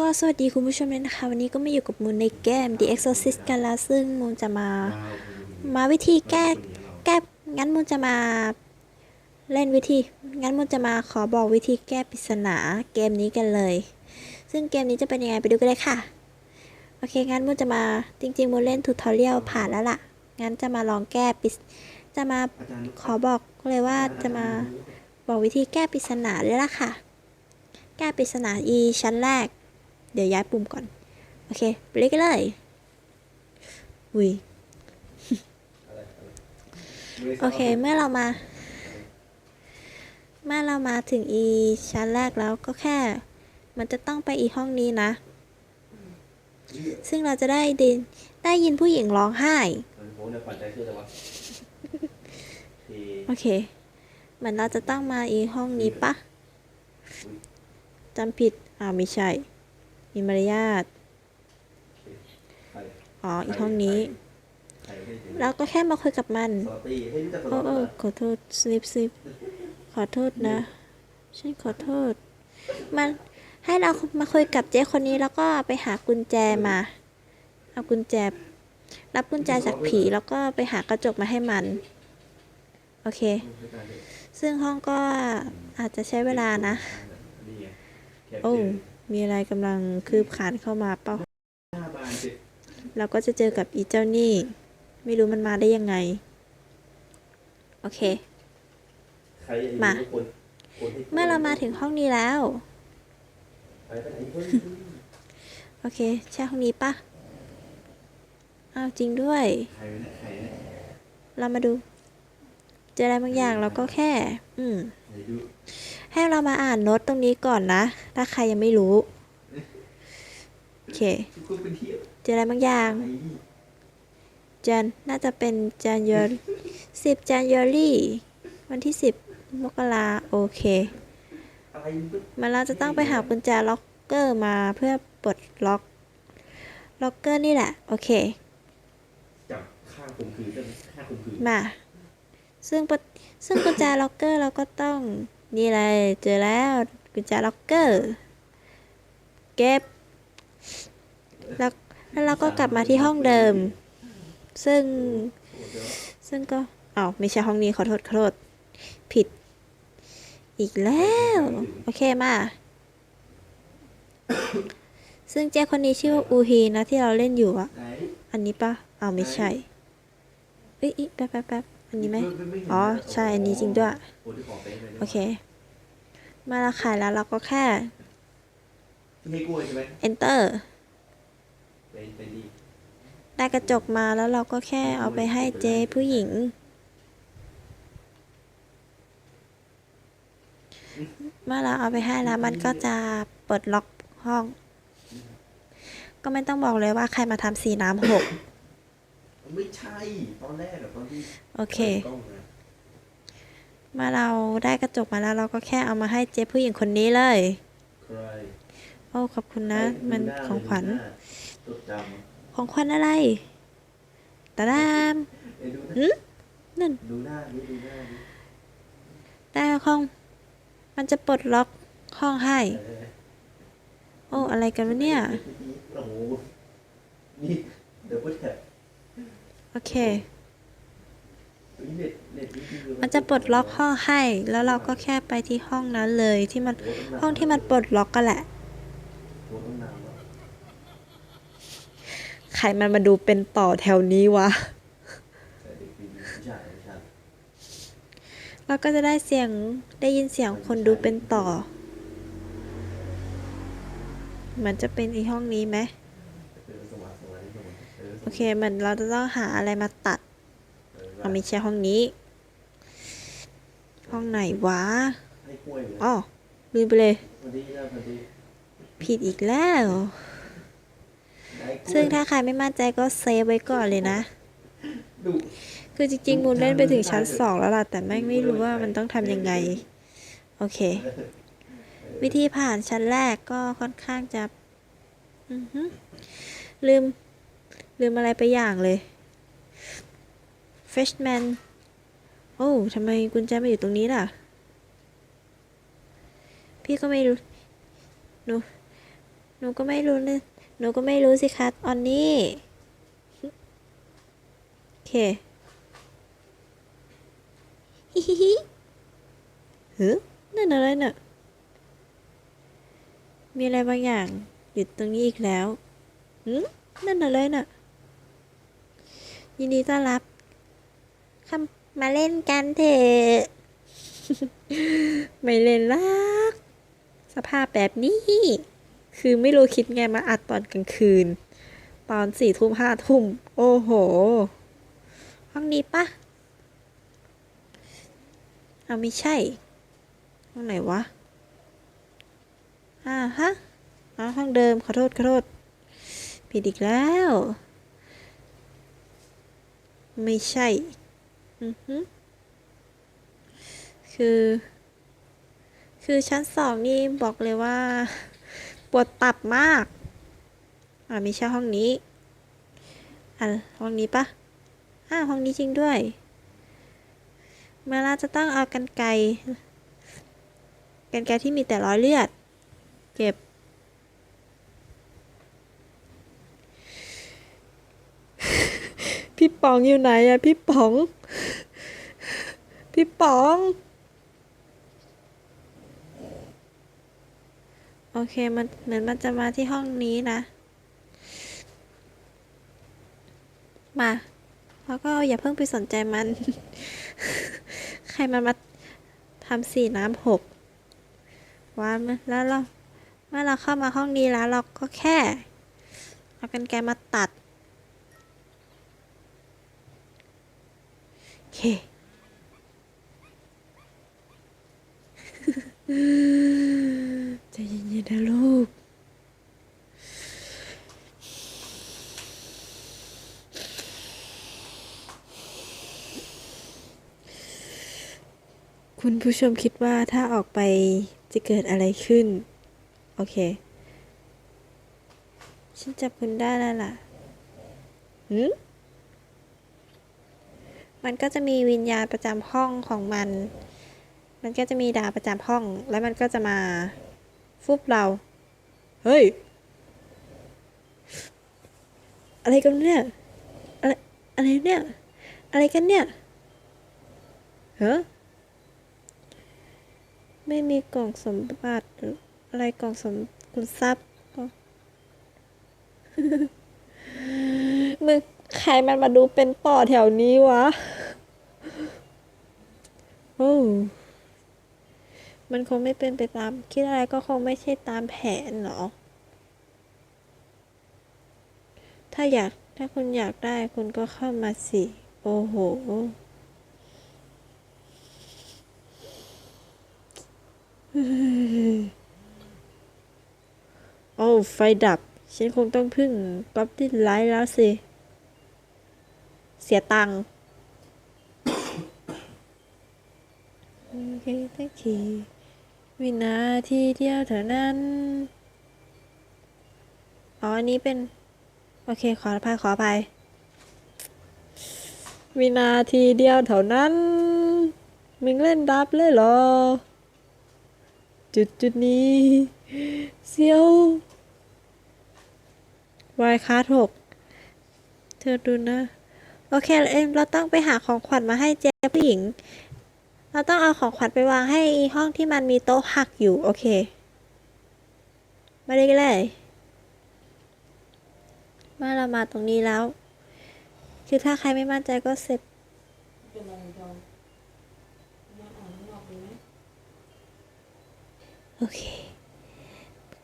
ก็สวัสดีคุณผู้ชมด้วยนะคะ วันนี้ก็มาอยู่กับมูลในเกม The Exorcist กันแล้ว ซึ่งมูลจะมา มาวิธีแก้แก้งั้นมูลจะมาเล่นวิธี งั้นมูลจะมาขอบอกวิธีแก้ปริศนาเกมนี้กันเลย ซึ่งเกมนี้จะเป็นยังไงไปดูกันเลยค่ะ โอเค งั้นมูลจะมาจริงๆมูลเล่นทูทอเรียลผ่านแล้วล่ะ งั้นจะมาลองแก้ปริจะมาขอบอกเลยว่าจะมาบอกวิธีแก้ปริศนาเลยล่ะค่ะ แก้ปริศนา e ชั้นแรก เดี๋ยวย้ายปุ่มก่อน โอเค ไปเลยกันเลยอุ้ยโอเค เมื่อเรามา เมื่อเรามาถึง e ชั้นแรกแล้วก็แค่ มันจะต้องไปอีห้องนี้นะ ซึ่งเราจะได้ดินได้ยินผู้หญิงร้องไห้โหเนี่ยปัจจัยคืออะไรวะที่โอเค เหมือนเราจะต้องมาอีห้องนี้ปะจำผิด อ้าวไม่ใช่ มีมารยาทใครอ๋ออีห้องนี้ใครไม่ถึงเราก็แค่มาคุยกับมันสวัสดีให้รู้จักสโอ้วัสโอ้ดีขอโทษสลิปสลิปขอโทษนะฉันขอโทษ มันให้เรามาคุยกับเจ๊คนนี้แล้วก็ไปหากุญแจมา เอากุญแจ รับกุญแจจากผีแล้วก็ไปหากระจกมาให้มัน โอเค ซึ่งห้องก็อาจจะใช้เวลานะนี่ไงแคปโอ้เจอร์ มีอะไรกำลังคืบคลานเข้ามาเปล่าหน้าบานสิเราก็จะเจอกับอีเจ้านี่ ไม่รู้มันมาได้ยังไง โอเคใครจะอยู่มาทุกคนคนที่เมื่อเรามาถึงห้องนี้แล้วไปไปไหนเฮ้ยโอเค ใช่ห้องนี้ปะอ้าวจริงด้วยใครเนี่ยใครเนี่ยเรามาดู เจออะไรบางอย่างเราก็แค่ อืมไหนดู ให้เรามาอ่านโน้ตตรงนี้ก่อนนะ ถ้าใครยังไม่รู้ โอเคทุกคนเป็นเที่ยวเจออะไรบางอย่างไอ้จันน่าจะเป็นจันยอสิบจันยอรี่วันที่สิบมกราโอเคอะไรมันก็มันเราจะต้องไปหากุญแจล็อกเกอร์มาเพื่อปลดล็อก ล็อกเกอร์นี่แหละ โอเคจับข้างข่มขืนได้ไหมข้างข่มขืนมา ซึ่งปะ ซึ่งกุญแจล็อกเกอร์เราก็ต้องนี่เลยเจอแล้วกุญแจล็อกเกอร์เก็บแล้วแล้วเราก็กลับมาที่ห้องเดิม ซึ่งซึ่งก็อ้าวไม่ใช่ห้องนี้ขอโทษขอโทษผิด อีกแล้ว โอเคมา ซึ่งเจ้คนนี้ชื่อว่าอูฮีนะที่เราเล่นอยู่อะอันนี้ปะอ้าวไม่ใช่เอ้ยอิแป๊บแป๊บแป๊บ นนี้ไหมเนอ๋อ ใช่ อันนี้จริงด้วยคนที่ขอไปเลยนะโอเค มาเราขายแล้วเราก็แค่ที่ให้กล้วยใช่ไหม enter เป็นเป็นดีได้กระจกมาแล้วเราก็แค่เอาไปให้เจ๊ผู้หญิง เมื่อเราเอาไปให้แล้วมันก็จะเปิดล็อกห้อง ก็ไม่ต้องบอกเลยว่าใครมาทำสีน้ำหก ไม่ใช่ ตอนแรกอะตอนที่โอเคกล้องนะเมื่อเราได้กระจกมาแล้วเราก็แค่เอามาให้เจ๊ผู้หญิงคนนี้เลย ใครโอ้ขอบคุณนะมันของขวัญจดจำของขวัญอะไรตาดามเอ้ยดูหึนะนั่น ดูหน้านี่ดูหน้านี่ได้ห้อง มันจะปลดล็อกห้องให้ เออโอ้อะไรกันวะเนี่ย โอ้โหนี่เดี๋ยวพูดแท็บ โอเค มันจะปลดล็อกห้องให้ แล้วเราก็แค่ไปที่ห้องนั้นเลยที่มันห้องที่มันปลดล็อกกันแหละ ใครมันมาดูเป็นต่อแถวนี้วะ เราก็จะได้เสียงได้ยินเสียงคนดูเป็นต่อ มันจะเป็นอีห้องนี้ไหม โอเคเหมือนเราจะต้องหาอะไรมาตัดเออเอาไม่ใช่ห้องนี้ ห้องไหนวะให้กล้วยเลยอ๋อลืมไปเลยพอดีนะพอดีผิดอีกแล้วได้กล้วยซึ่งถ้าใครไม่มั่นใจก็เซฟไว้ก่อนเลยนะดูคือจริงๆมูลเล่นไปถึงชั้นสองแล้วล่ะ แต่แม่งไม่รู้ว่ามันต้องทำยังไง โอเค วิธีผ่านชั้นแรกก็ค่อนข้างจะอือหือลืม ลืมอะไรไปอย่างเลย freshman โอ้ทำไมกุญแจมาอยู่ตรงนี้ล่ะ พี่ก็ไม่รู้หนูหนูก็ไม่รู้นะหนูก็ไม่รู้สิคะออนนี่โอเคฮิฮิฮิเฮ้ยนั่นอะไรน่ะ มีอะไรบางอย่างอยู่ตรงนี้อีกแล้วหืนั่นอะไรน่ะ ยินดีต้อนรับคำมาเล่นกันเถอะไม่เล่นลัก สภาพแบบนี้ คือไม่รู้คิดไงมาอัดตอนกลางคืน ตอนสี่ทุ่มห้าทุ่ม โอ้โห ห้องนี้ปะเอาไม่ใช่ห้องไหนวะ อ่าฮะอ๋อห้องเดิม ขอโทษ ขอโทษ ผิดอีกแล้ว ไม่ใช่ อือฮึคือ คือชั้นสองนี่บอกเลยว่า ปวดตับมาก อ่าไม่ใช่ห้องนี้ อะห้องนี้ปะอ่าห้องนี้จริงด้วย เมื่อเราจะต้องเอากันไกรกันไกรที่มีแต่ร้อยเลือด เก็บ พี่ป๋องอยู่ไหนอะพี่ป๋อง พี่ป๋อง โอเคมันเหมือนมันจะมาที่ห้องนี้นะ มาแล้วก็อย่าเพิ่งไปสนใจมัน ใครมันมาทำสีน้ำหกว่ามันแล้วเราเมื่อเราเข้ามาห้องนี้แล้วเราก็แค่ เอากันไกมาตัด โอ เคใจเย็นๆนะลูก คุณผู้ชมคิดว่าถ้าออกไปจะเกิดอะไรขึ้น โอเค ฉันจับคุณได้แล้วล่ะหืม มันก็จะมีวิญญาณประจำห้องของมัน มันก็จะมีดาวประจำห้อง แล้วมันก็จะมาฟุบเรา เฮ้ย อะไรกันเนี่ย อะไร อะไรเนี่ย อะไรกันเนี่ยเฮ้อไม่มีกล่องสมบัติหรืออะไรกล่องสมคุณทรัพย์ก็มึง ใครมันมาดูเป็นต่อแถวนี้วะโอ้มันคงไม่เป็นไปตาม คิดอะไรก็คงไม่ใช่ตามแผนหรอ ถ้าอยากถ้าคุณอยากได้คุณก็เข้ามาสิ โอ้โห โอ้ไฟดับ ฉันคงต้องพึ่งก๊อบลินไลท์แล้วสิ เสียตังค์โอตะคีวินาทีเดียวเท่านั้น อ๋อ อันนี้เป็น โอเค ขออภัยขออภัยวินาทีเดียวเท่านั้น มึงเล่นดับเลยเหรอ จุดจุดนี้เซียววายคาร์หกเธอดูนะ โอเคเอ็มเราต้องไปหาของขวัญมาให้เจ๊ผู้หญิง เราต้องเอาของขวัญไปวางให้ห้องที่มันมีโต๊ะหักอยู่ โอเค มาเลยกันเลยเมื่อเรามาตรงนี้แล้ว คือถ้าใครไม่มั่นใจก็เสร็จโอเค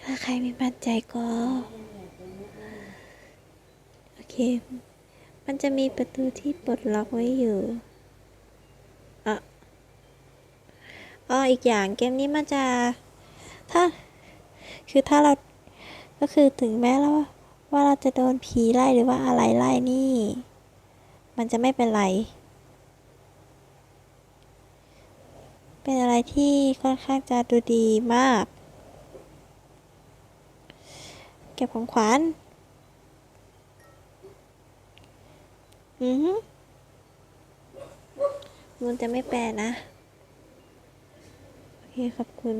ถ้าใครไม่มั่นใจก็ โอเค มันจะมีประตูที่ปลดล็อกไว้อยู่อะอ๋ออีกอย่างเกมนี้มันจะ ถ้า คือถ้าเรา ก็คือถึงแม้แล้วว่าเราจะโดนผีไล่หรือว่าอะไรไล่นี่ มันจะไม่เป็นไร เป็นอะไรที่ค่อนข้างจะดูดีมาก เก็บของขวัญ อือฮึมันจะไม่แปลนะ โอเคขอบคุณ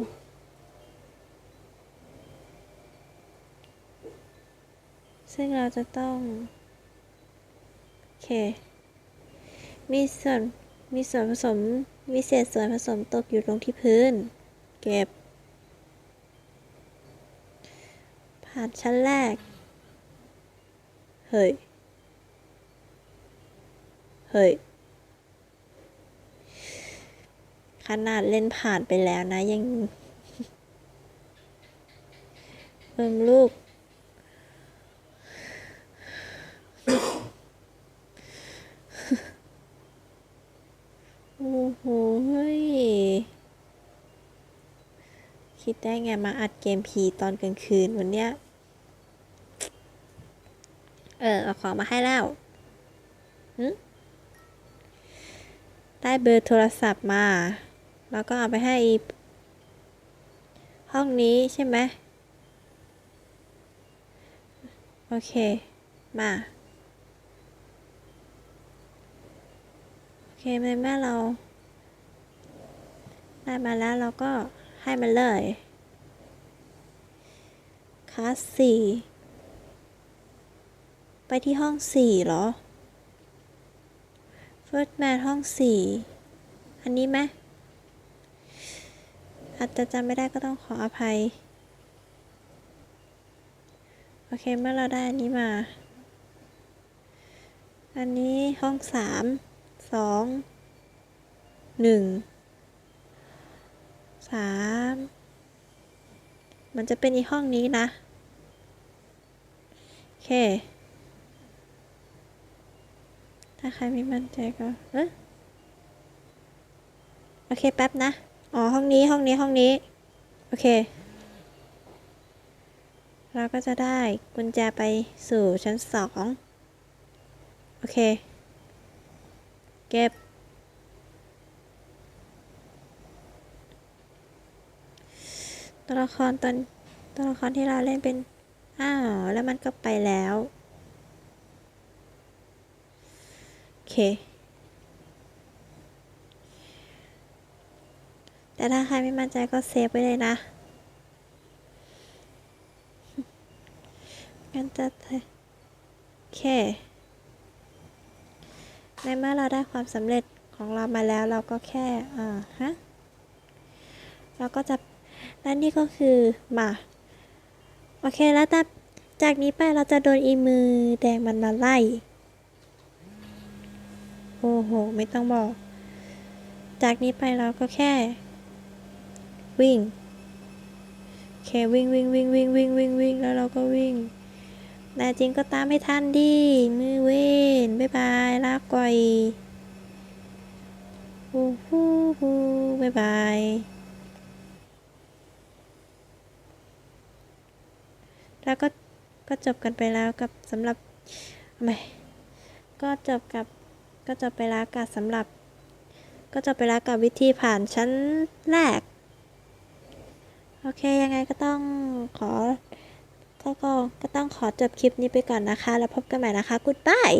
ซึ่งเราจะต้อง โอเค มีส่วน มีส่วนผสม มีเศษส่วนผสมตกอยู่ลงที่พื้น เก็บ ผ่านชั้นแรก เฮ้ย เฮ้ย ขนาดเล่นผ่านไปแล้วนะยังเอิมลูก โอ้โห เฮ้ย คิดได้ไงมาอัดเกมผีตอนกลางคืนวันเนี้ย เออ เอาของมาให้แล้วหึ ได้เบอร์โทรศัพท์มา แล้วก็เอาไปให้อีห้องนี้ใช่ไหมโอเค มา โอเคในเมื่อเรา ได้มาแล้วเราก็ให้มันเลยคลาสสี่ไปที่ห้องสี่เหรอ First Man ห้องสี่อันนี้ไหมอาจจะจำไม่ได้ก็ต้องขออภัย โอเค เมื่อเราได้อันนี้มา อันนี้ห้องสามสองหนึ่งสามมันจะเป็นอีห้องนี้นะ โอเค ถ้าใครไม่มั่นใจก็เอะโอเคแป๊บนะ อ๋อ ห้องนี้ห้องนี้ห้องนี้ โอเค เราก็จะได้กุญแจไปสู่ชั้นสองโอเค เก็บ ตัวละครตอนตัวละครที่เราเล่นเป็น อ้าว แล้วมันก็ไปแล้ว โอ เค แต่ถ้าใครไม่มั่นใจก็เซฟไว้เลยนะงั้นจะโอเค ในเมื่อเราได้ความสำเร็จของเรามาแล้วเราก็แค่ อ่า ฮะ เราก็จะและนี่ก็คือมา โอเคแล้วแต่จากนี้ไปเราจะโดนอีมือแดงมันมาไล่ โอ้โห ไม่ต้องบอก จากนี้ไปเราก็แค่ วิ่งโอเควิ่งวิ่งวิ่งวิ่งวิ่งวิ่งวิ่งแล้วเราก็วิ่งแต่จริงก็ตามไม่ทันดิ มือเวนบ๊ายบายลาก่อยฮู้ฮู้ฮู้บ๊ายบายแล้วก็ก็จบกันไปแล้วกับสำหรับไม่ก็จบกับ ก็จะไปรักกับสำหรับ ก็จะไปรักกับวิธีผ่านชั้นแรก โอเคยังไงก็ต้องขอก็ก็ก็ต้องขอจบคลิปนี้ไปก่อนนะคะ แล้วพบกันใหม่นะคะ กูดบาย